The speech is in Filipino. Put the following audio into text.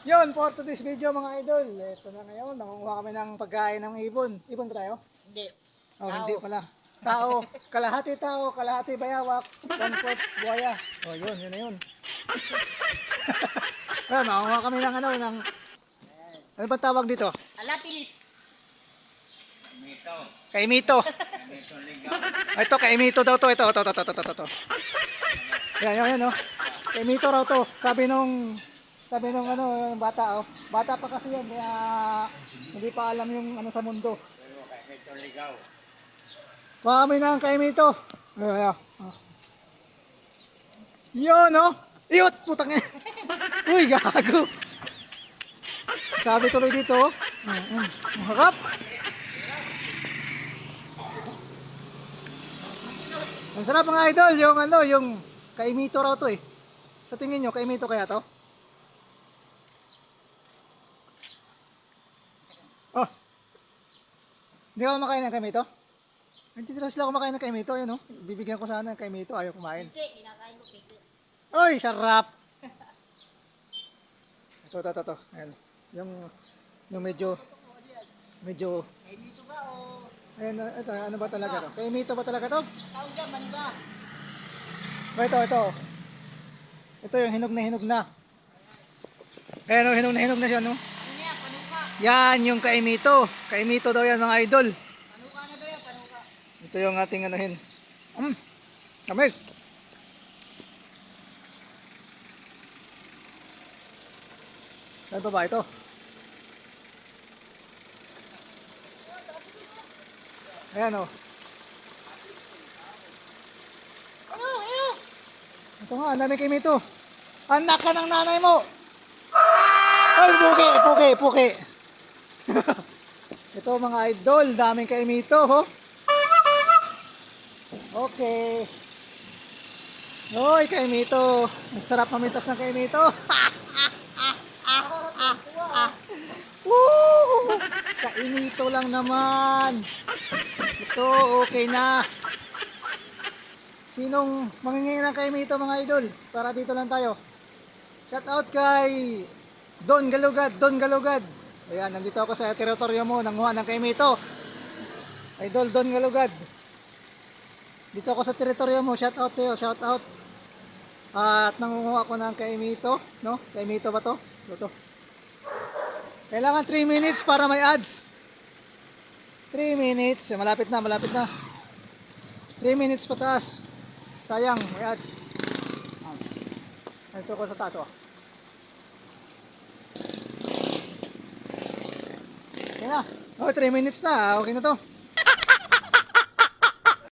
Yun, for today's video mga idol. Ito na ngayon, nangunguha kami ng pagkain ng ibon. Ibon ba tayo? Hindi. Oh, Tao. hindi pala. Tao, kalahati tao, kalahati bayawak, one fourth buhaya. Oh, yun, yun na yun. Ayan, nangunguha kami ng ano, ng... Ano ba tawag dito? Ala, pilit. Kaimito. Ah, ito, kaimito daw to. Ito, ito, ito, ito, ito, ito, ito. Yan, yan, yan, oh. Kaimito raw to. Sabi nung, sabi nung ano, yung bata, oh. Bata pa kasi yan, kaya hindi pa alam yung ano sa mundo. Kami na ang kaimito. Ay, ay, ah. Yun, oh. Iyot, putang eh. Uy, gago. Sabi tuloy dito, oh. Mm, mm. Ang harap. Ang sarap mga idol, yung ano, yung kaimito raw to eh. Sa tingin nyo, kaimito kaya to? Hindi ka kumakain ng kaimito? Hindi sila sila kumakain ng kaimito, yun oh. Bibigyan ko sana ng kaimito, ayaw kumain. Hindi, kinakain mo pito. Oy, sarap! Ito, ito, ito, ito. Ayan. Yung, yung medyo, medyo, dito ba o ayan, ito, ano ba talaga to? Kaimito ba talaga to? tawag dyan, maniba? Oh, ito, ito. Ito yung hinog na hinog na. Ayan o, hinog na hinog na siya, no? Yan, yung kaimito. Kaimito daw yan, mga idol. Panuka na daw yan, panuka. Ito yung ating anuhin. Mm, tamis. Saan pa ba ito? Ayan o. Ano, ano? Ito nga, ang dami kaimito. Anak ka ng nanay mo. Ay, puki, puki, puki. Ito mga idol, daming kaimito, ho. Okay. Hoy, kaimito. Ang sarap mamitas ng kaimito. Woo! Kaimito lang naman. Ito, okay na. Sinong mangingi ng kaimito mga idol? Para dito lang tayo. Shout out kay Don Galugad, Don Galugad. Ayan, nandito ako sa teritoryo mo, nanguha ng kaimito. Idol Don Galugad. Dito ako sa teritoryo mo, shout out sa'yo, shout out. At nangunguha ako ng kaimito, no? Kaimito ba to? Ito to. Kailangan 3 minutes para may ads. 3 minutes, Eh, malapit na, malapit na. 3 minutes pataas. Sayang, may ads. Ah. Ito ko sa taas, oh. Okay na. Oh, 3 minutes na. Okay na to.